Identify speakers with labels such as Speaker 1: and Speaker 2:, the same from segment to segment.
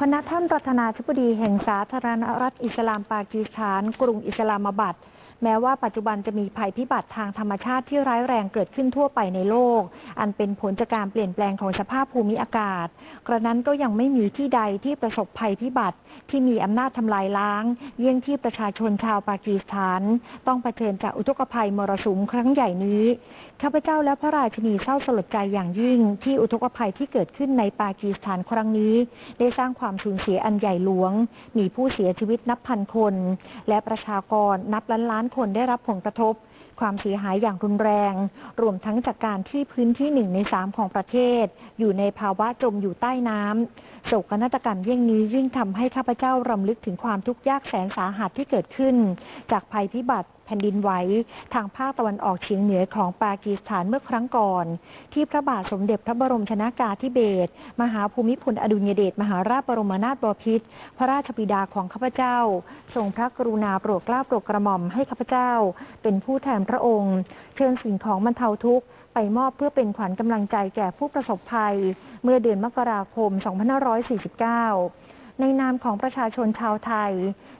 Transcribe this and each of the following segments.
Speaker 1: พนักท่านประธานาธิบดีแห่งสาธารณรัฐอิสลามปากีสถานกรุงอิสลามบัด แม้ว่าปัจจุบันจะมีภัยพิบัติทางธรรมชาติที่ร้ายแรงเกิดขึ้นทั่วไปในโลก อันเป็นผลจากการเปลี่ยนแปลงของสภาพภูมิอากาศ กระนั้นก็ยังไม่มีที่ใดที่ประสบภัยพิบัติ ที่มีอำนาจทำลายล้าง เยี่ยงที่ประชาชนชาวปากีสถาน ต้องเผชิญจากอุทกภัยมรสุมครั้งใหญ่นี้ข้าพเจ้าและพระราชนีเศร้าสลดใจอย่างยิ่ง ที่อุทกภัยที่เกิดขึ้นในปากีสถานครั้งนี้ ได้สร้างความสูญเสียอันใหญ่หลวง มีผู้เสียชีวิตนับพันคน และประชากรนับล้านล้านคนได้รับผลกระทบ ความเสียหายอย่างรุนแรง รวมทั้งจากการที่พื้นที่หนึ่งในสามของประเทศ อยู่ในภาวะจมอยู่ใต้น้ำโศกนาฏกรรมเยี่ยงนี้ยิ่งทำให้ข้าพเจ้ารำลึกถึงความทุกข์ยากแสนสาหัสที่เกิดขึ้น จากภัยพิบัติแผ่นดินไหวทางภาคตะวันออกเฉียงเหนือของปากีสถานเมื่อครั้งก่อน ที่พระบาทสมเด็จพระบรมชนากาธิเบศรมหาภูมิพลอดุลยเดชมหาราชบรมนาถบพิตรพระราชบิดาของข้าพเจ้า ทรงพระกรุณาโปรดเกล้าโปรดกระหม่อมให้ข้าพเจ้า เป็นผู้แทนพระองค์ เชิญสิ่งของบรรเทาทุกข์ไปมอบเพื่อเป็นขวัญกำลังใจแก่ผู้ประสบภัย เมื่อเดือนมกราคม 2549 ในนามของประชาชนชาวไทย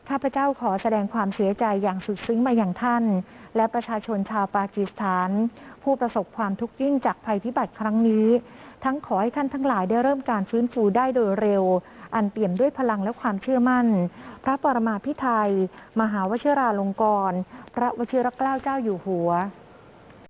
Speaker 1: ข้าพเจ้าขอแสดงความเสียใจอย่างสุดซึ้งมาอย่างท่าน และประชาชนชาวปากีสถาน ผู้ประสบความทุกข์ยิ่งจากภัยพิบัติครั้งนี้ ทั้งขอให้ท่านทั้งหลายได้เริ่มการฟื้นฟูได้โดยเร็ว อันเปี่ยมด้วยพลังและความเชื่อมั่น พระปรมาภิไธยมหาวชิราลงกรณ์พระวชิรเกล้าเจ้าอยู่หัว